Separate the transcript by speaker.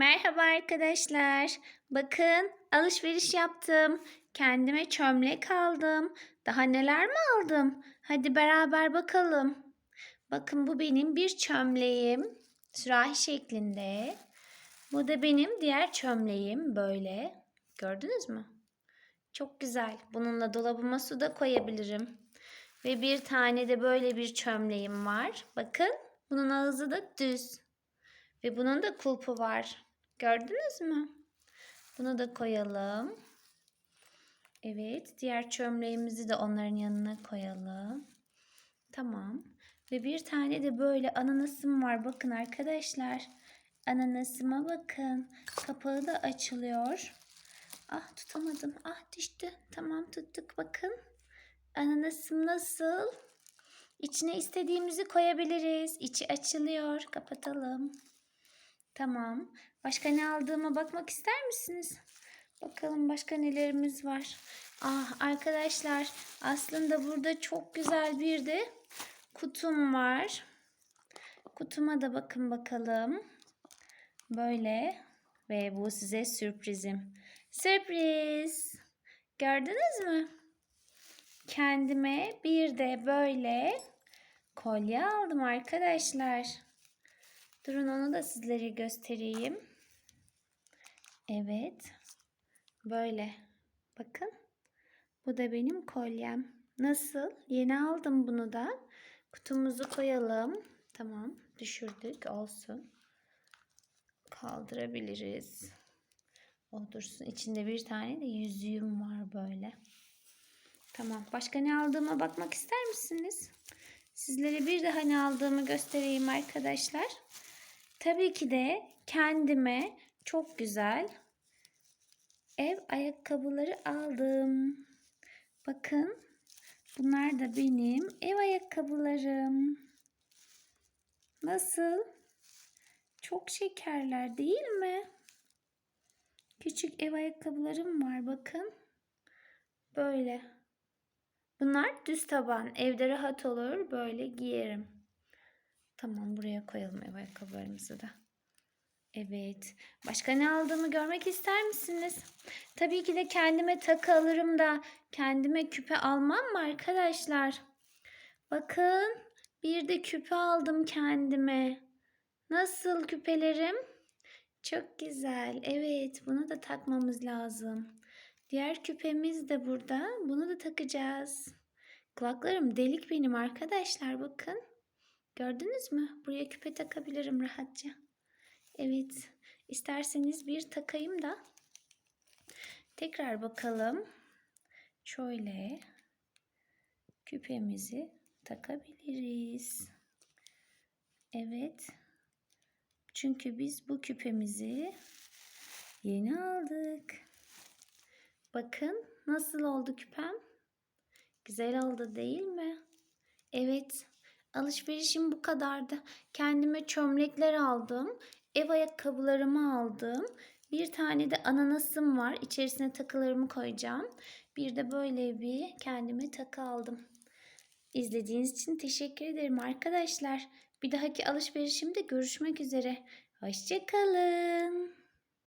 Speaker 1: Merhaba arkadaşlar. Bakın alışveriş yaptım. Kendime çömlek aldım. Daha neler mi aldım? Hadi beraber bakalım. Bakın bu benim bir çömleğim. Sürahi şeklinde. Bu da benim diğer çömleğim böyle. Gördünüz mü? Çok güzel. Bununla dolabıma su da koyabilirim. Ve bir tane de böyle bir çömleğim var. Bakın bunun ağzı da düz. Ve bunun da kulpu var. Gördünüz mü? Bunu da koyalım. Evet, diğer çömleğimizi de onların yanına koyalım. Tamam. Ve bir tane de böyle ananasım var. Bakın arkadaşlar. Ananasıma bakın. Kapağı da açılıyor. Ah tutamadım. Ah düştü. Tamam tuttuk bakın. Ananasım nasıl? İçine istediğimizi koyabiliriz. İçi açılıyor. Kapatalım. Tamam. Başka ne aldığıma bakmak ister misiniz? Bakalım başka nelerimiz var. Ah arkadaşlar aslında burada çok güzel bir de kutum var. Kutuma da bakın bakalım. Böyle ve bu size sürprizim. Sürpriz. Gördünüz mü? Kendime bir de böyle kolye aldım arkadaşlar. Durun onu da sizlere göstereyim. Evet. Böyle. Bakın. Bu da benim kolyem. Nasıl? Yeni aldım bunu da. Kutumuzu koyalım. Tamam. Düşürdük. Olsun. Kaldırabiliriz. O dursun. İçinde bir tane de yüzüğüm var böyle. Tamam. Başka ne aldığıma bakmak ister misiniz? Sizlere bir daha ne aldığımı göstereyim arkadaşlar. Tabii ki de kendime çok güzel ev ayakkabıları aldım. Bakın bunlar da benim ev ayakkabılarım. Nasıl? Çok şekerler değil mi? Küçük ev ayakkabılarım var bakın. Böyle. Bunlar düz taban. Evde rahat olur. Böyle giyerim. Tamam buraya koyalım ev ayakkabılarımızı da. Evet. Başka ne aldığımı görmek ister misiniz? Tabii ki de kendime takı alırım da kendime küpe almam mı arkadaşlar? Bakın bir de küpe aldım kendime. Nasıl küpelerim? Çok güzel. Evet bunu da takmamız lazım. Diğer küpemiz de burada. Bunu da takacağız. Kulaklarım delik benim arkadaşlar bakın. Gördünüz mü? Buraya küpe takabilirim rahatça. Evet. İsterseniz bir takayım da. Tekrar bakalım. Şöyle küpemizi takabiliriz. Evet. Çünkü biz bu küpemizi yeni aldık. Bakın nasıl oldu küpem? Güzel oldu değil mi? Evet. Alışverişim bu kadardı. Kendime çömlekler aldım. Ev ayakkabılarımı aldım. Bir tane de ananasım var. İçerisine takılarımı koyacağım. Bir de böyle bir kendime takı aldım. İzlediğiniz için teşekkür ederim arkadaşlar. Bir dahaki alışverişimde görüşmek üzere. Hoşçakalın.